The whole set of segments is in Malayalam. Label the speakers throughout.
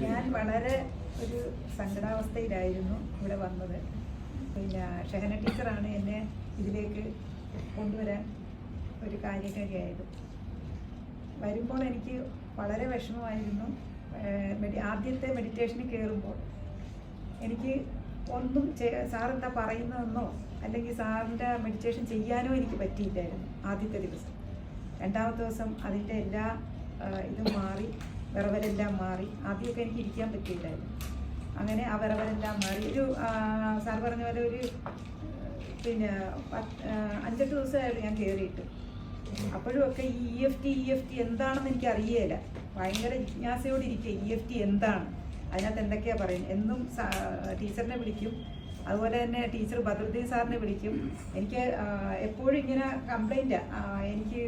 Speaker 1: ഞാൻ വളരെ ഒരു സങ്കടാവസ്ഥയിലായിരുന്നു ഇവിടെ വന്നത്. പിന്നെ ഷഹന ടീച്ചറാണ് എന്നെ ഇതിലേക്ക് കൊണ്ടുവരാൻ ഒരു കാര്യക്കാരിയായത്. വരുമ്പോൾ എനിക്ക് വളരെ വിഷമമായിരുന്നു. ആദ്യത്തെ മെഡിറ്റേഷന് കയറുമ്പോൾ എനിക്ക് ഒന്നും സാറെന്താ പറയുന്നതെന്നോ അല്ലെങ്കിൽ സാറിന്റെ മെഡിറ്റേഷൻ ചെയ്യാനോ എനിക്ക് പറ്റിയില്ലായിരുന്നു ആദ്യത്തെ ദിവസം. രണ്ടാമത്തെ ദിവസം അതിന്റെ എല്ലാ ഇതും മാറി വിറവലെല്ലാം മാറി. ആദ്യമൊക്കെ എനിക്ക് ഇരിക്കാൻ പറ്റിയില്ലായിരുന്നു. അങ്ങനെ ആ വിറവലെല്ലാം മാറി. ഒരു സാർ പറഞ്ഞ പോലെ ഒരു പിന്നെ അഞ്ചെട്ട് ദിവസമായിരുന്നു ഞാൻ കയറിയിട്ട് അപ്പോഴും ഒക്കെ E F T E F T എന്താണെന്ന് എനിക്ക് അറിയേല ഭയങ്കര ജിജ്ഞാസയോടെ ഇരിക്കുക. ഇ എഫ് ടി എന്താണ്? അതിനകത്ത് എന്തൊക്കെയാ പറയുന്നത്? എന്നും ടീച്ചറിനെ വിളിക്കും. അതുപോലെ തന്നെ ടീച്ചർ ബദറുദ്ദീൻ സാറിനെ വിളിക്കും. എനിക്ക് എപ്പോഴും ഇങ്ങനെ കംപ്ലൈന്റാണ് എനിക്ക്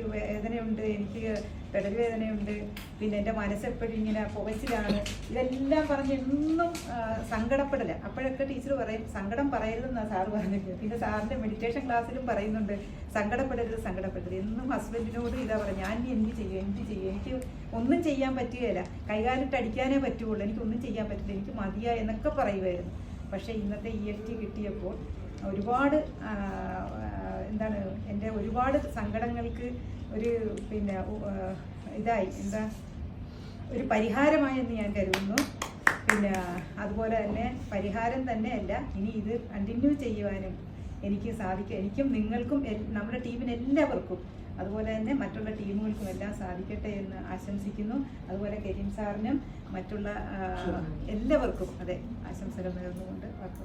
Speaker 1: എനിക്ക് പെടൽ വേദനയുണ്ട് പിന്നെ എന്റെ മനസ്സെപ്പോഴും ഇങ്ങനെ പുകച്ചിലാണ്. ഇതെല്ലാം പറഞ്ഞ് എന്നും സങ്കടപ്പെടല. അപ്പോഴൊക്കെ ടീച്ചർ പറയും സങ്കടം പറയരുതെന്നാണ് സാറ് പറഞ്ഞത്. പിന്നെ സാറിന്റെ മെഡിറ്റേഷൻ ക്ലാസ്സിലും പറയുന്നുണ്ട് സങ്കടപ്പെടരുത് സങ്കടപ്പെടരുത്. എന്നും ഹസ്ബൻഡിനോട് ഇതാ പറഞ്ഞു ഞാൻ എന്ത് ചെയ്യും? എന്ത് ചെയ്യും? എനിക്ക് ഒന്നും ചെയ്യാൻ പറ്റുകയില്ല കൈകാലിട്ട് അടിക്കാനേ പറ്റുള്ളൂ. എനിക്കൊന്നും ചെയ്യാൻ പറ്റില്ല. എനിക്ക് മതിയായി എന്നൊക്കെ പറയുമായിരുന്നു പക്ഷേ ഇന്നത്തെ ഇ എഫ് ടി കിട്ടിയപ്പോൾ ഒരുപാട് എന്താണ് ഒരുപാട് സങ്കടങ്ങൾക്ക് ഒരു പിന്നെ ഇതായി. എന്താ? ഒരു പരിഹാരമായെന്ന് ഞാൻ കരുതുന്നു. പിന്നെ അതുപോലെ തന്നെ പരിഹാരം തന്നെയല്ല ഇനി ഇത് കണ്ടിന്യൂ ചെയ്യുവാനും എനിക്ക് സാധിക്കും. എനിക്കും നിങ്ങൾക്കും നമ്മുടെ ടീമിന് എല്ലാവർക്കും അതുപോലെ തന്നെ മറ്റുള്ള ടീമുകൾക്കും എല്ലാം സാധിക്കട്ടെ എന്ന് ആശംസിക്കുന്നു. അതുപോലെ കരീം സാറിനും മറ്റുള്ള എല്ലാവർക്കും അതെ ആശംസകൾ നേർന്നുകൊണ്ട് വാർത്ത